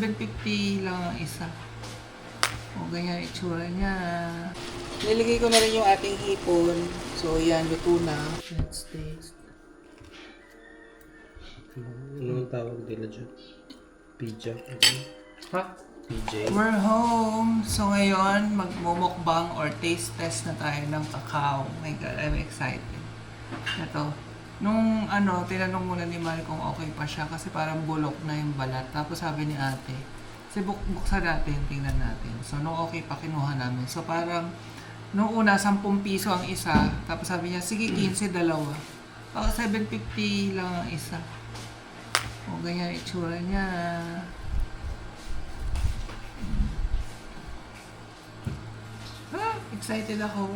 750 lang ang isa. O, ganyan yung itsura niya. Nilagay ko na rin yung ating hipon. So, yan, luto na. Let's taste. Ano ang tawag nila dyan? Pizza. Ha? PJ. We're home. So ngayon, magmumukbang or taste test na tayo ng cacao. Oh my God, I'm excited. Ito. Nung ano, tinanong muna ni Mal kung okay pa siya kasi parang bulok na yung balat. Tapos sabi ni ate, kasi buk buksan natin, tingnan natin. So nung okay pa, kinuha namin. So parang, nung una, 10 piso ang isa. Tapos sabi niya, sige, 15, dalawa. Baka 750 lang ang isa. O, ganyan itsura niya. Ah, excited ako.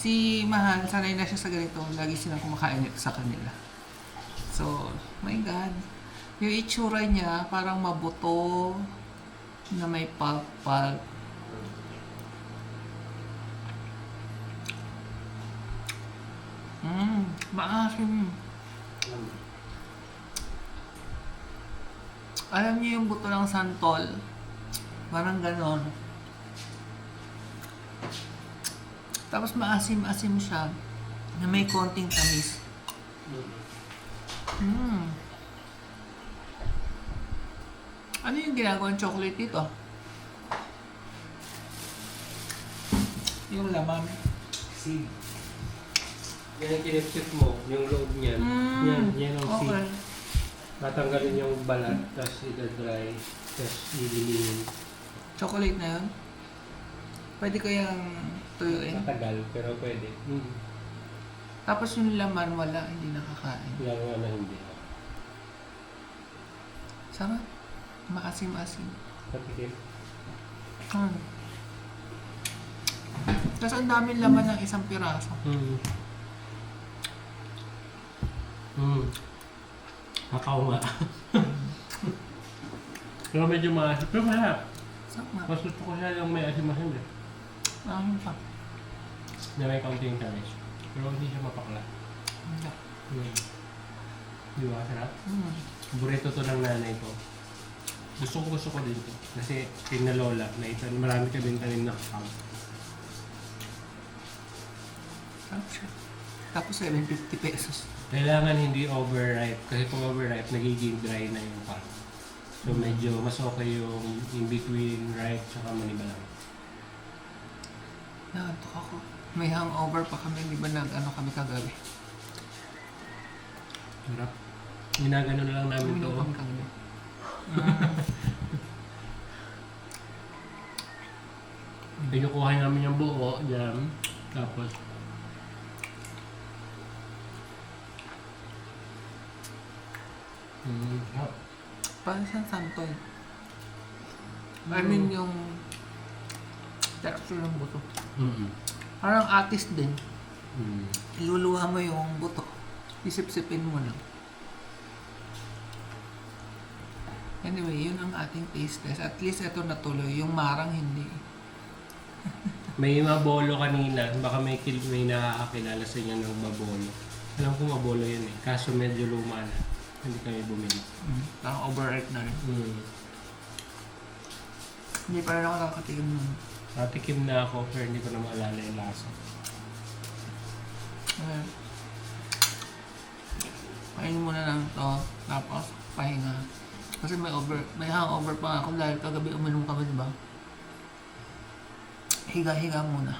Si Mahal, sanay na siya sa ganito. Lagi silang kumakain sa kanila. So, my God. Yung itsura niya, parang mabuto na may pulp-pulp. Mmm, maasim. Alam niyo yung buto ng santol? Parang ganon. Tapos maasim-asim siya na may konting tamis. Mm. Ano yung ginagawang chocolate dito? Yung laman. Seed. Yan ang kinipsip mo, yung loob niyan. Mm. Yan, yan ang Okay. seed. Tatanggalin yung balat, tapos ita-dry, tapos ililinin. Chocolate na yun? Pwede kayang tuyuin? Matagal, pero pwede. Mm. Tapos yung laman wala, hindi nakakain. Yan nga na hindi. Sarap. Maasim-asim. Patikim. Hmm. Tapos ang daming laman ng isang piraso. Mm. Mm. Kakao nga. pero medyo maasim. Pero wala. Sarap nga. Mas gusto ko siya yung may asim-asim eh. Ano pa? Na may kaunting tamis. Pero hindi siya mapakla. Hindi. Mm. Di ba? Sarap. Hmm. Burrito to ng nanay ko. Gusto ko gusto ko din to. Kasi tina lola na ito, marami kaming tanim na kakao. Sarap siya. Tapos 750 pesos. Kailangan hindi overripe. Kasi kung overripe, nagiging dry na yung pak. So medyo mas okay yung in between ripe tsaka manibalang. Nakantok ako. May hangover pa kami. Di ba nag ano kami kagabi? Sarap. Ginagano na lang namin to. Uminom kami kagabi. Pinukuha namin yung buo, jam. Tapos, mm, sarap. Parang siyang santoy. I mean yung texture ng buto. Mm-mm. Parang atis din. Mm. Iluluwa mo yung buto. Isip-sipin mo lang. Anyway, yun ang ating taste test. At least ito natuloy. Yung marang hindi. May mabolo kanina, baka may, kil- may nakakakilala sa inyo ng mabolo. Alam ko mabolo yan eh, kaso medyo luma na. Hindi kami bumili. Mm. Parang overripe na rin. Mm. Hindi pa rin ako nakakatikim nun. Natikim na ako, pero hindi ko na maalala yung lasa. Okay. Kainin mo na lang to. Tapos, pahinga. Kasi may over, may hangover pa ako dahil kagabi uminom kami, di ba? Higa-higa muna.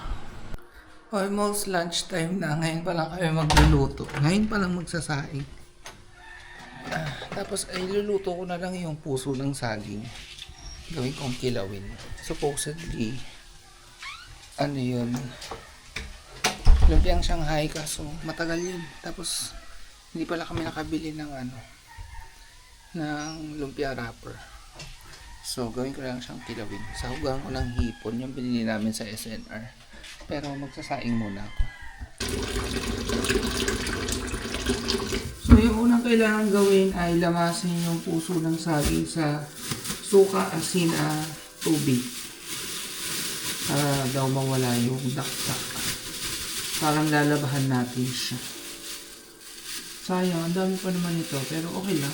Almost lunchtime na. Ngayon pa lang kami magluluto. Ngayon pa lang magsasaing. Tapos ay luluto ko na lang yung puso ng saging. Gawin kong kilawin. Supposedly, ano yun, lumpiang Shanghai kaso matagal yun. Tapos hindi pala kami nakabili ng ano ng lumpia wrapper. So gawin ko lang siyang kilawin. Sahugan ko ng hipon yung binili namin sa SNR. Pero magsasaing muna ako. So yung unang kailangan gawin ay lamasin yung puso ng saging sa suka, asin, at tubig. Para daw mawala yung dakdak. Parang lalabahan natin siya. Sayang, ang dami pa naman ito. Pero okay lang.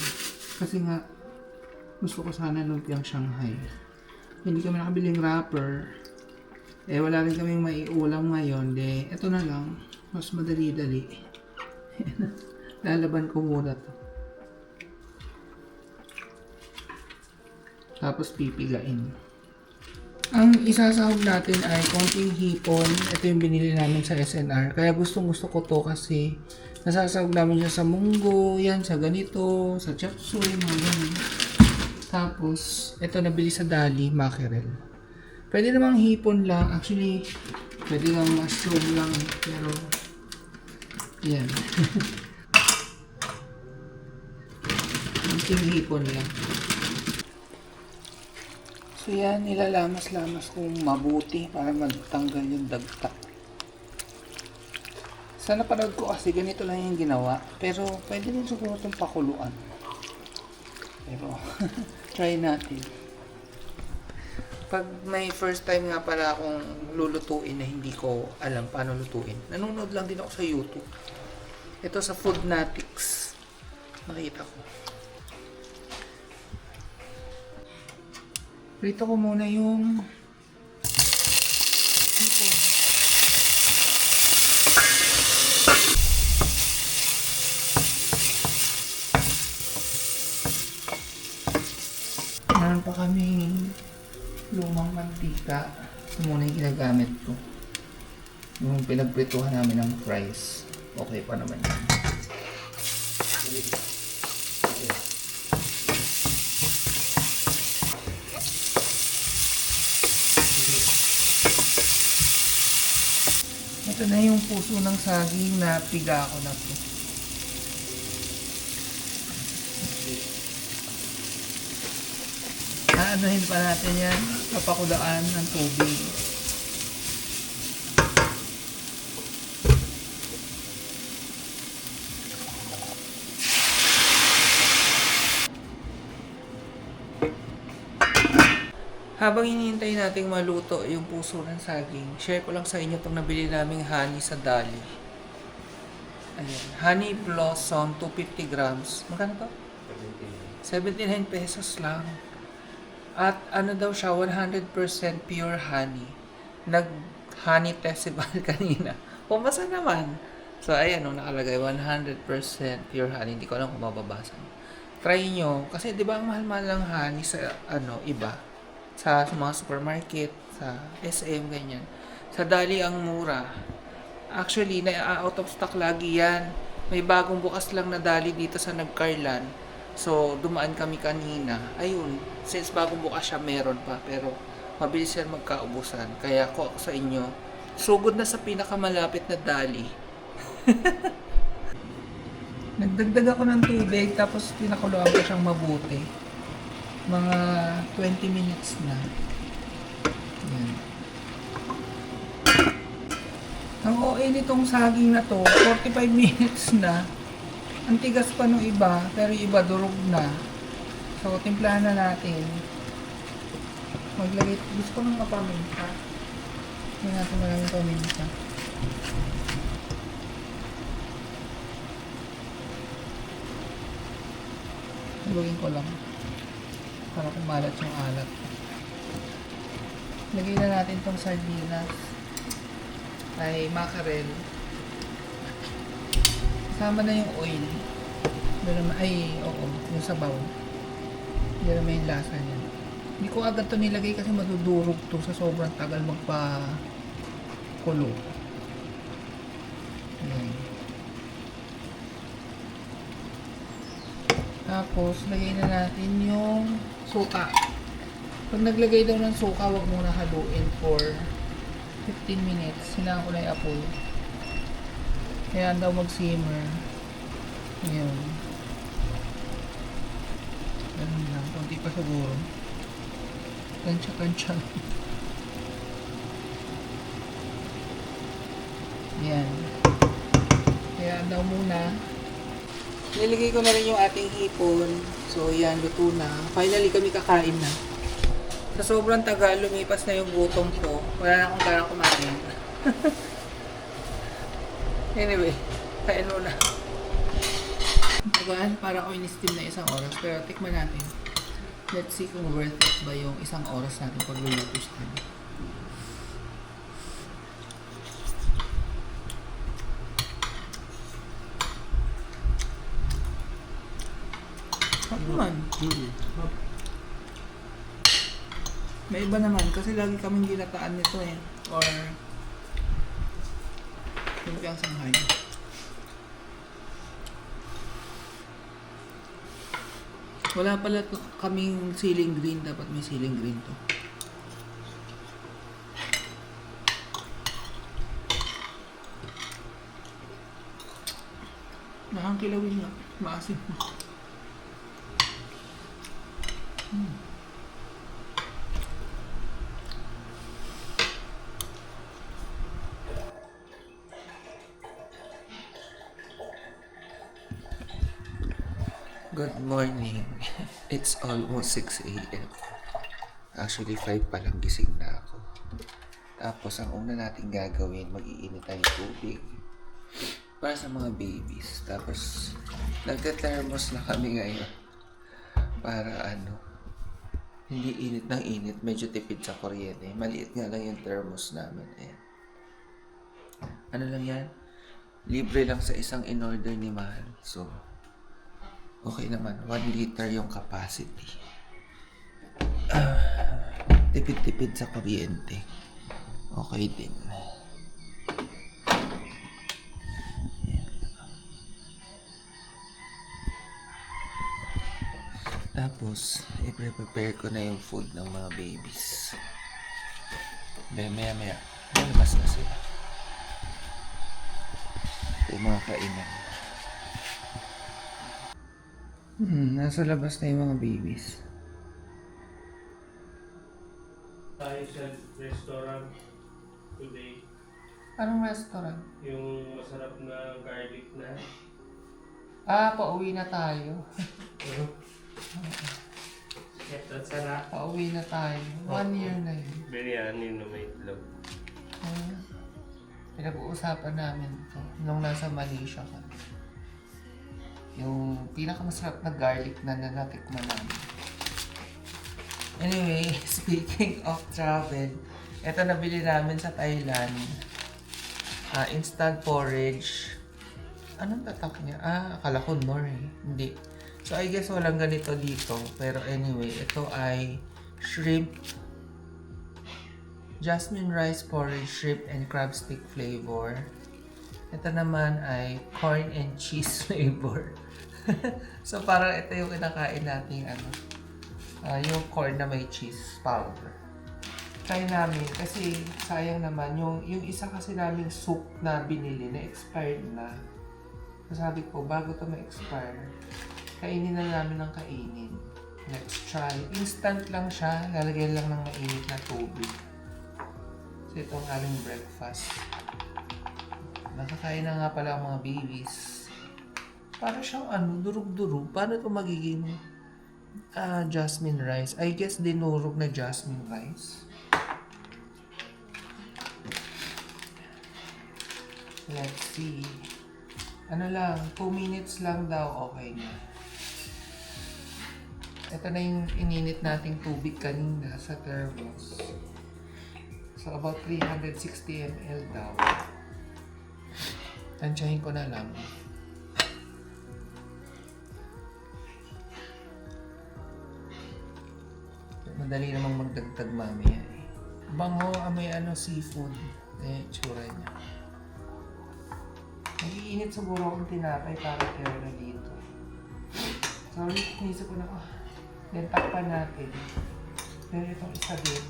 Kasi nga, gusto ko sana lumpiang Shanghai. Hindi kami nakabiling wrapper. Eh, wala rin kaming maiulam ngayon. De, ito na lang. Mas madali-dali. Lalaban ko muna to. Tapos pipigain. Ang isasahog natin ay konting hipon. Ito yung binili namin sa SNR. Kaya gustong gusto ko to kasi nasasahog namin siya sa munggo, yan, sa ganito, sa chapsuy, mga ganun. Tapos, ito nabili sa Dali, mackerel. Pwede namang hipon lang. Actually, pwede lang mushroom lang. Pero, yan. Konting hipon lang. So yan, nilalamas-lamas kong mabuti para magtanggal yung dagta. Sa napanood ko kasi ganito lang yung ginawa. Pero pwede din siguro itong pakuluan. Pero try natin. Pag may first time nga pala akong lulutuin na hindi ko alam paano lutuin, nanonood lang din ako sa YouTube. Ito sa Foodnatics. Nakita ko. Prito ko muna yung hipon. Meron pa kami lumang mantika. Ito muna yung ginagamit ko. Yung pinagprituhan namin ng fries. Okay pa naman yan. Ito na yung puso ng saging na piga ko na po. Aanuhin pa natin yan. Papakulaan ng tubig. Habang hinihintay nating maluto yung puso ng saging, share ko lang sa inyo itong nabili naming honey sa Dali. Ayan. Honey Blossom, 250 grams. Magkano to? 79 pesos lang. At ano daw siya, 100% pure honey. Nag-honey festival kanina. Pumasa naman. So, ayan, no, nakalagay 100% pure honey. Hindi ko alam kung mababasa. Try nyo. Kasi, di ba, ang mahal-mahal ng honey sa, ano, iba. Sa, sa mga supermarket, sa SM, ganyan. Sa Dali ang mura. Actually, na out of stock lagi yan. May bagong bukas lang na Dali dito sa Nagcarlan. So, dumaan kami kanina. Ayun, since bagong bukas siya, meron pa. Pero, mabilis yan magkaubusan. Kaya ko ako sa inyo, sugod na sa pinakamalapit na Dali. Nagdagdag ako ng tubig, tapos pinakuluan ko siyang mabuti. Mga 20 minutes na. Yan. Ang OA nitong saging na to, 45 minutes na. Ang tigas pa nung iba, pero iba durog na. So, timplahan na natin. Maglagay, gusto ko ng paminta. Hindi natin maraming paminta. Lugin ko lang. Para kumalat yung alat. Lagay na natin tong sardinas. Ay mackerel. Kasama na yung oil. Pero ay, oo, yung sabaw. Hindi naman yung lasa niya. Hindi ko agad to nilagay kasi madudurog to sa sobrang tagal magpa kulo. Tapos, lagay na natin yung suka. Pag naglagay daw ng suka, wag muna haluin for 15 minutes. Sinaan ko na yung apoy. Kaya daw mag-simmer. Ngayon. Ganun lang. Kunti pa siguro. Kansya-kansya. Yan. Kaya daw muna. Nilagay ko na rin yung ating hipon. So, yan, luto na. Finally, kami kakain na. Sa sobrang tagal, lumipas na yung gutom ko. Wala na akong garang kumain. anyway, kain muna. Diba? Parang ako in-steam na isang oras. Pero tikman natin. Let's see kung worth it ba yung isang oras natin pagluluto sa kanya. Sarap naman. May iba naman kasi lagi kaming ginataan nito eh. Or lumpiang Shanghai. Wala pala to, kaming ceiling green. Dapat may ceiling green to. Nakakilawin nga. Maasim. Good morning. It's almost 6 a.m. Actually, 5 pa lang gising na ako. Tapos, ang una natin gagawin, mag-iinit tayo tubig para sa mga babies. Tapos, nagka-thermos na kami ngayon para ano, hindi init ng init, medyo tipid sa kuryente. Maliit nga lang yung thermos namin. Ayan. Ano lang yan? Libre lang sa isang in-order ni Mahal. So, Okay naman, 1 liter yung capacity. Ah, tipid-tipid sa kuryente. Okay din. Ayan. Tapos, i-prepare ko na yung food ng mga babies. Maya, maya, maya. Lalabas na sila. Ito yung mga kainan. Hmm, nasa labas na yung mga babies. Sa restaurant today. Anong restaurant? Yung masarap na garlic na. Ah, pauwi na tayo. Ito, sarap. Pauwi na tayo. One year na yun. Biryani na may itlog. Ah, pinag-uusapan namin to nung nasa Malaysia ka. Yung pinakamasarap na garlic na nanatikman namin. Anyway, speaking of travel, ito nabili namin sa Thailand. Ah, instant porridge. Anong tatak niya? Ah, akala ko nor eh. Hindi. So, I guess walang ganito dito. Pero anyway, ito ay shrimp jasmine rice porridge, shrimp and crab stick flavor. Ito naman ay corn and cheese flavor. so parang ito yung kinakain nating ano, ah, yung corn na may cheese powder. Try namin kasi sayang naman yung yung isa kasi naming soup na binili na expired na. So sabi ko bago to ma-expire, kainin na namin ng kainin. Let's try. Instant lang siya, lalagyan lang ng mainit na tubig. So ito ang aming breakfast. Nakakain na nga pala ang mga babies. Para siyang ano, durug-durug. Paano ito magiging ah, jasmine rice? I guess dinurog na jasmine rice. Let's see. Ano lang, 2 minutes lang daw, okay na. Ito na yung ininit nating tubig kanina sa thermos. So, about 360 ml daw. Tansyahin ko na lang. Madali namang magdagdag mamaya eh. Bango, amoy ano, seafood. Eh, tsura niya. Nag-iinit siguro akong tinapay para kaya dito. Sorry, inisip ko na, oh, then takpan natin. Pero itong isa din.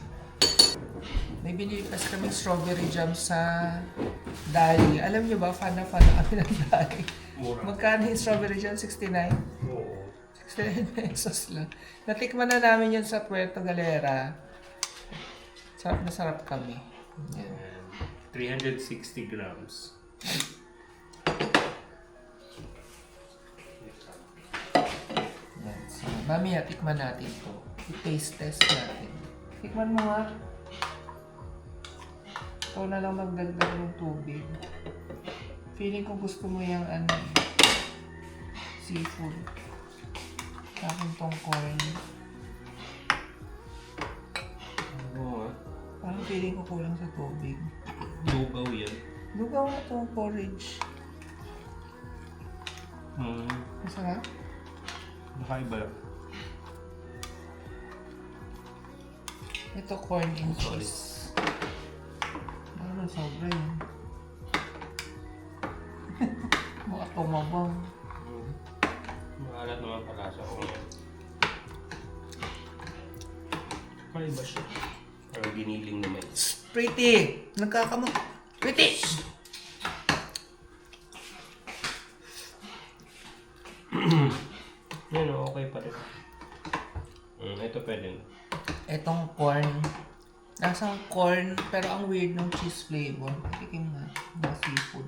May binili kasi kami strawberry jam sa Dali. Alam niyo ba, fan na fan na kami ng Dali. Magkano yung strawberry jam? 69? Oo. 69 pesos lang. Natikman na namin yun sa Puerto Galera. Sarap na sarap kami. Yan. And 360 grams. Mamaya tikman natin to. I-taste test natin. Tikman mo nga. Ikaw na lang magdagdag ng tubig. Feeling ko gusto mo yung ano. seafood. Akin tong corn. Nga. Parang feeling ko kulang sa tubig. Lugaw yan. Lugaw na to, porridge. Hmm. Masarap. Nakaiba lang. Ito corn and cheese. Ano, sobra yun. Baka tumabang. Hmm. Maalat naman palasa ko ngayon. Kakaiba siya. Parang giniling na mais. Pretty! Nagkakamot. Pretty! Ito pwede na. Etong corn. Lasang corn, pero ang weird ng cheese flavor. Tikim nga. Mga seafood.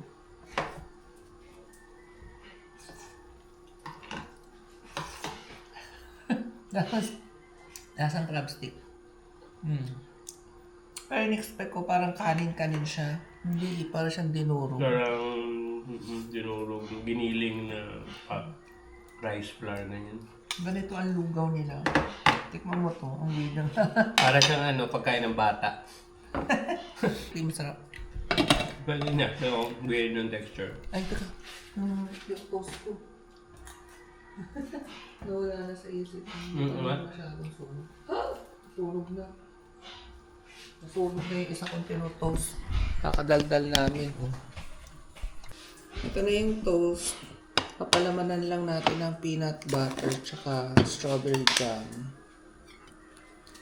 Lasang, lasang crab stick. Hmm. Pero in-expect ko parang kanin-kanin siya. Hindi, parang siyang dinuro. Parang mm, dinurog, giniling na ah, rice flour na yan. Ganito ang lugaw nila. Tikman mo to. Ang weird ng Para siyang ano, pagkain ng bata. Hindi masarap. Pwede na, no, weird ng texture. Ay, teka. Hmm, yung toast ko. Nawala na sa isip. Mm, what? Masyadong sunog. Ha? Sunog na. Nasunog na yung isa kong tinotoast. Kakadaldal namin. Oh. Ito na yung toast. Papalamanan lang natin ng peanut butter tsaka strawberry jam.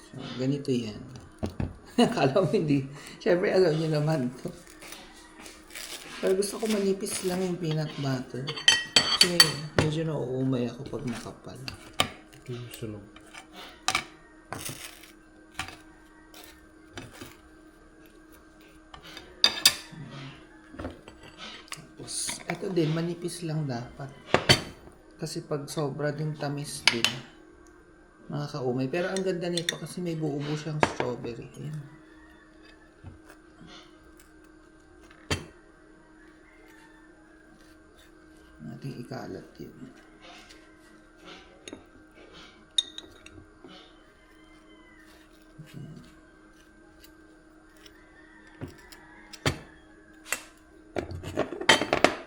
So, ganito yan. Akala mo hindi. Siyempre, alam niyo naman to. Pero gusto ko manipis lang yung peanut butter. Kasi medyo nauumay ako pag nakapal. Sunog. Tapos, ito din, manipis lang dapat. Kasi pag sobra din tamis din, makakaumay. Pero ang ganda nito kasi may buo-buo siyang strawberry. Ayan. Nating ikalat yun.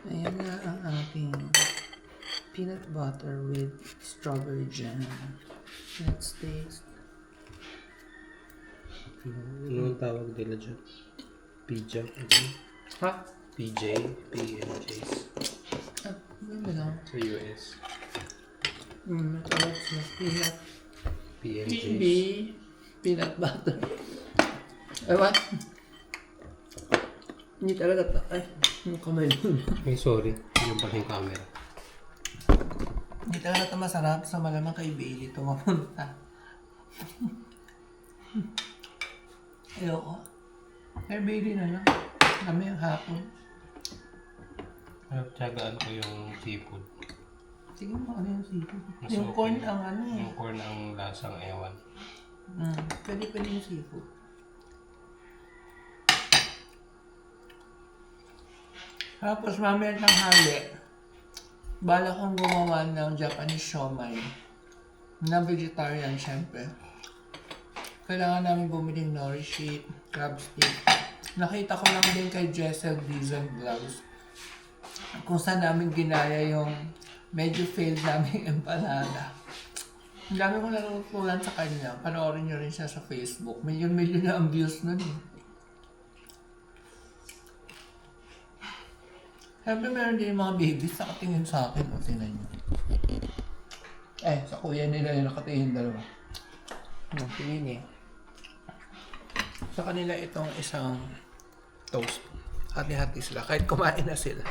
Ayan na ang ating peanut butter with strawberry jam. Let's taste. Ano ang tawag nila dyan? Pija? Ha? PJ? PNJs? Ah, ganda lang. Sa US. Mm, tawag sa peanut. PNJs? PB. Peanut butter. Ay, what? Hindi talaga to. Ay, yung kamay nun. Ay, sorry. Yung pala yung camera. Hindi talaga ito masarap sa malamang kay Bailey ito mapunta. Ayoko. Kay Bailey na lang. Kami yung hapon. Tsagaan ko yung seafood. Sige mo, ano yung seafood? Mas yung okay. corn ang ano eh. Yung corn ang lasang ewan. Mm, pwede pwede yung seafood. Tapos mamaya ng hali, bala kong gumawa ng Japanese siomai na vegetarian syempre. Kailangan namin bumili ng nori sheet, crab stick. Nakita ko lang din kay Jessel Diesel Vlogs kung saan namin ginaya yung medyo failed namin empanada. Ang dami ko natutunan sa kanya. Panoorin nyo rin siya sa Facebook. Million-million na ang views nun eh. Siyempre meron din yung mga babies nakatingin sa akin. O, tingnan nyo. Eh, sa kuya nila yung nakatingin dalawa. Ano, tingin eh. Sa kanila itong isang toast. Hati-hati sila. Kahit kumain na sila.